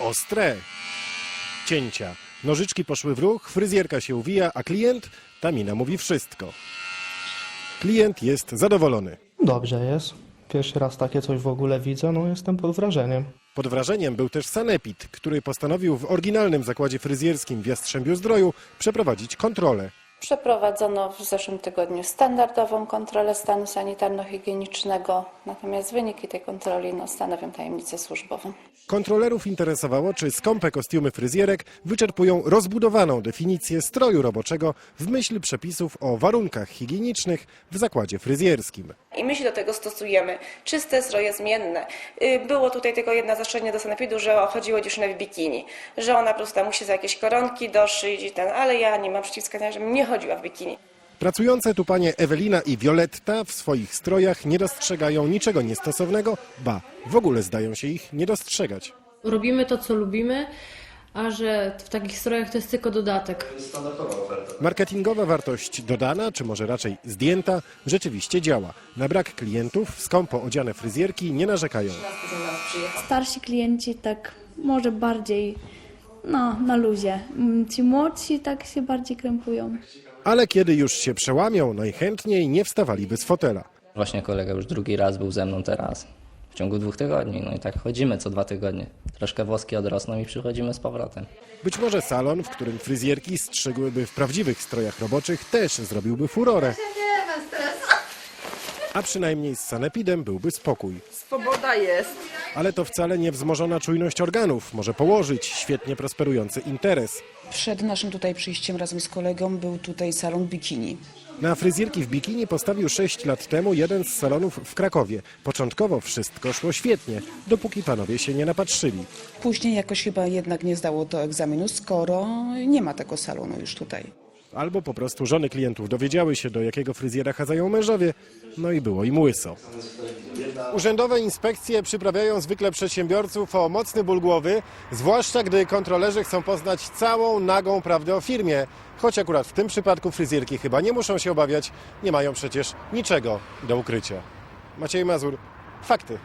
Ostre. Cięcia. Nożyczki poszły w ruch, fryzjerka się uwija, a klient? Ta mina mówi wszystko. Klient jest zadowolony. Dobrze jest. Pierwszy raz takie coś w ogóle widzę, no jestem pod wrażeniem. Pod wrażeniem był też Sanepid, który postanowił w oryginalnym zakładzie fryzjerskim w Jastrzębiu Zdroju przeprowadzić kontrolę. Przeprowadzono w zeszłym tygodniu standardową kontrolę stanu sanitarno-higienicznego, natomiast wyniki tej kontroli no, stanowią tajemnicę służbową. Kontrolerów interesowało, czy skąpe kostiumy fryzjerek wyczerpują rozbudowaną definicję stroju roboczego w myśl przepisów o warunkach higienicznych w zakładzie fryzjerskim. I my się do tego stosujemy. Czyste stroje zmienne. Y, Było tutaj tylko jedno zastrzeżenie do sanepidu, że chodziło o dziewczynę w bikini. Że ona po prostu tam musi za jakieś koronki doszyć i ten, ale ja nie mam przeciwwskazania, żebym nie chodziła w bikini. Pracujące tu panie Ewelina i Violetta w swoich strojach nie dostrzegają niczego niestosownego, ba, w ogóle zdają się ich nie dostrzegać. Robimy to, co lubimy, a że w takich strojach to jest tylko dodatek. Marketingowa wartość dodana, czy może raczej zdjęta, rzeczywiście działa. Na brak klientów skąpo odziane fryzjerki nie narzekają. starsi klienci tak może bardziej no, na luzie. Mm, Ci młodsi tak się bardziej krępują. Ale kiedy już się przełamią, najchętniej nie wstawaliby z fotela. Właśnie kolega już drugi raz był ze mną teraz. W ciągu dwóch tygodni. No i tak chodzimy co dwa tygodnie. Troszkę włoski odrosną i przychodzimy z powrotem. Być może salon, w którym fryzjerki strzygłyby w prawdziwych strojach roboczych, też zrobiłby furorę. A przynajmniej z sanepidem byłby spokój. Swoboda jest. Ale to wcale nie wzmożona czujność organów może położyć świetnie prosperujący interes. Przed naszym tutaj przyjściem razem z kolegą był tutaj salon bikini. Na fryzjerki w bikini postawił 6 lat temu jeden z salonów w Krakowie. Początkowo wszystko szło świetnie, dopóki panowie się nie napatrzyli. Później jakoś chyba jednak nie zdało to egzaminu, skoro nie ma tego salonu już tutaj. Albo po prostu żony klientów dowiedziały się, do jakiego fryzjera chadzają mężowie, no i było im łyso. Urzędowe inspekcje przyprawiają zwykle przedsiębiorców o mocny ból głowy, zwłaszcza gdy kontrolerzy chcą poznać całą nagą prawdę o firmie. Choć akurat w tym przypadku fryzjerki chyba nie muszą się obawiać, nie mają przecież niczego do ukrycia. Maciej Mazur, fakty.